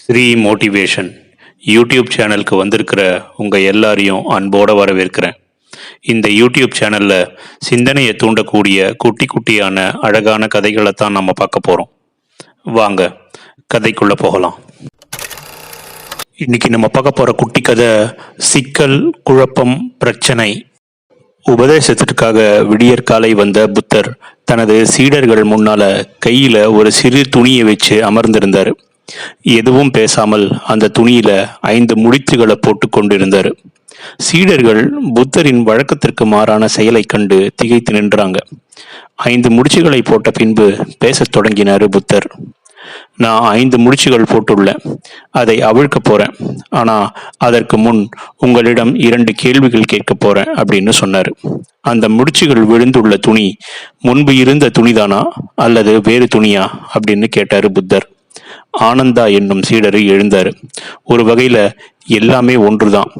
Sri motivation YouTube சேனலுக்கு வந்திருக்கிற உங்கள் எல்லாரையும் அன்போடு வரவேற்கிறேன். இந்த யூடியூப் சேனலில் சிந்தனையை தூண்டக்கூடிய குட்டி குட்டியான அழகான கதைகளை தான் நம்ம பார்க்க போகிறோம் வாங்க கதைக்குள்ளே போகலாம். இன்னைக்கு நம்ம பார்க்க போகிற குட்டி கதை சிக்கல் குழப்பம் பிரச்சனை. உபதேசத்திற்காக விடியற்காலை வந்த புத்தர் தனது சீடர்கள் முன்னால கையில ஒரு சிறு துணியை வச்சு அமர்ந்திருந்தார். எதுவும் பேசாமல் அந்த துணியில ஐந்து முடிச்சுகளை போட்டு கொண்டிருந்தார். சீடர்கள் புத்தரின் வழக்கத்திற்கு மாறான செயலை கண்டு திகைத்து நின்றாங்க. ஐந்து முடிச்சுகளை போட்ட பின்பு பேசத் தொடங்கினார் புத்தர். நான் ஐந்து முடிச்சுகள் போட்டுள்ளேன் அதை அவிழ்க்க போறேன். ஆனா அதற்கு முன் உங்களிடம் இரண்டு கேள்விகள் கேட்க போறேன் அப்படின்னு சொன்னார். அந்த முடிச்சுகள் விழுந்துள்ள துணி முன்பு இருந்த துணிதானா அல்லது வேறு துணியா அப்படின்னு கேட்டாரு புத்தர். ஆனந்தா என்னும் சீடரு எழுந்தாரு. ஒரு வகையில எல்லாமே ஒன்றுதான்.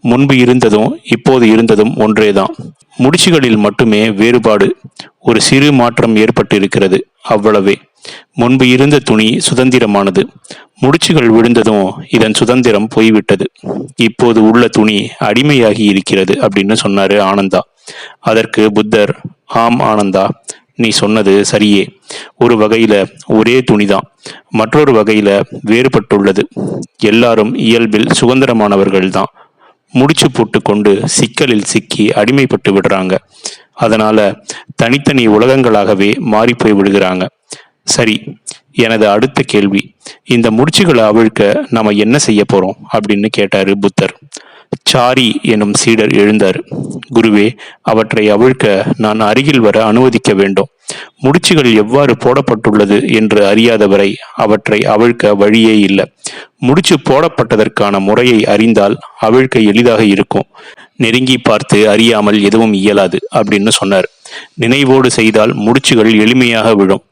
முன்பு இருந்ததும் இப்போது இருந்ததும் ஒன்றேதான். முடிச்சுகளில் மட்டுமே வேறுபாடு ஒரு சிறு மாற்றம் ஏற்பட்டு இருக்கிறது அவ்வளவே. முன்பு இருந்த துணி சுதந்திரமானது முடிச்சுகள் விழுந்ததும் இதன் சுதந்திரம் போய்விட்டது. இப்போது உள்ள துணி அடிமையாகி இருக்கிறது அப்படின்னு சொன்னாரு ஆனந்தா. அதற்கு புத்தர் ஆம் ஆனந்தா நீ சொன்னது சரியே. ஒரு வகையில ஒரே துணிதான் மற்றொரு வகையில வேறுபட்டுள்ளது. எல்லாரும் இயல்பில் சுதந்திரமானவர்கள் தான் முடிச்சு போட்டு கொண்டு சிக்கலில் சிக்கி அடிமைப்பட்டு விடுறாங்க. அதனால தனித்தனி உலகங்களாகவே மாறிப்போய் விடுகிறாங்க. சரி எனது அடுத்த கேள்வி இந்த முடிச்சுகளை அவிழ்க்க நாம என்ன செய்ய போறோம்? அப்படின்னு கேட்டாரு புத்தர். சாரி எனும் சீடர் எழுந்தார். குருவே அவற்றை அவிழ்க்க நான் அருகில் வர அனுமதிக்க வேண்டும். முடிச்சுகள் எவ்வாறு போடப்பட்டுள்ளது என்று அறியாதவரை அவற்றை அவிழ்க்க வழியே இல்லை. முடிச்சு போடப்பட்டதற்கான முறையை அறிந்தால் அவிழ்க்க எளிதாக இருக்கும். நெருங்கி பார்த்து அறியாமல் எதுவும் இயலாது அப்படின்னு சொன்னார். நினைவோடு செய்தால் முடிச்சுகள் எளிமையாக விழும்.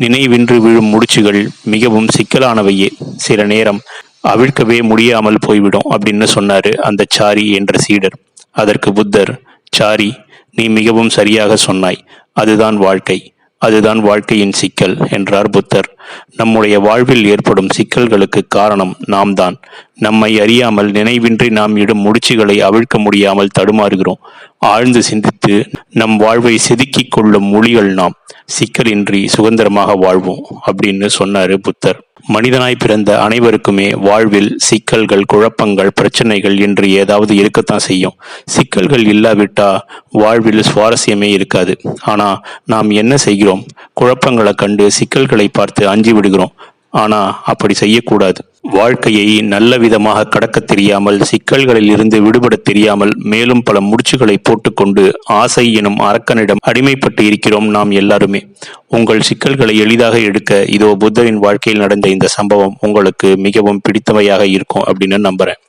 நினைவின்றி விழும் முடிச்சுகள் மிகவும் சிக்கலானவையே. சில நேரம் அவிழ்க்கவே முடியாமல் போய்விடும் அப்படின்னு சொன்னாரு அந்த சாரி என்ற சீடர். அதற்கு புத்தர் சாரி நீ மிகவும் சரியாக சொன்னாய். அதுதான் வாழ்க்கை. அதுதான் வாழ்க்கையின் சிக்கல் என்றார் புத்தர். நம்முடைய வாழ்வில் ஏற்படும் சிக்கல்களுக்கு காரணம் நாம் தான் நம்மை அறியாமல் நினைவின்றி நாம் இடும் முடிச்சுகளை அவிழ்க்க முடியாமல் தடுமாறுகிறோம். ஆழ்ந்து சிந்தித்து நம் வாழ்வை செதுக்கிக் கொள்ளும் மொழிகள் நாம். சிக்கலின்றி சுதந்திரமாக வாழ்வோம் அப்படின்னு சொன்னாரு புத்தர். மனிதனாய் பிறந்த அனைவருக்குமே வாழ்வில் சிக்கல்கள் குழப்பங்கள் பிரச்சனைகள் என்று ஏதாவது இருக்கத்தான் செய்யும். சிக்கல்கள் இல்லாவிட்டா வாழ்வில் சுவாரஸ்யமே இருக்காது. ஆனால் நாம் என்ன செய்கிறோம்? குழப்பங்களை கண்டு சிக்கல்களை பார்த்து அஞ்சி விடுகிறோம். ஆனால் அப்படி செய்யக்கூடாது. வாழ்க்கையை நல்ல விதமாக கடக்க தெரியாமல் சிக்கல்களில் இருந்து விடுபட தெரியாமல் மேலும் பல முடிச்சுகளை போட்டுக்கொண்டு ஆசை எனும் அரக்கனிடம் அடிமைப்பட்டு இருக்கிறோம் நாம் எல்லாருமே. உங்கள் சிக்கல்களை எளிதாக எடுக்க இதோ புத்தரின் வாழ்க்கையில் நடந்த இந்த சம்பவம் உங்களுக்கு மிகவும் பிடித்தவையாக இருக்கும் அப்படின்னு நம்புறேன்.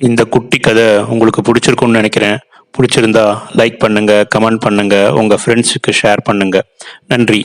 இந்த குட்டி கதை உங்களுக்கு பிடிச்சிருக்கும்னு நினைக்கிறேன். பிடிச்சிருந்தா லைக் பண்ணுங்க கமெண்ட் பண்ணுங்க உங்க ஃப்ரெண்ட்ஸுக்கு ஷேர் பண்ணுங்க. நன்றி.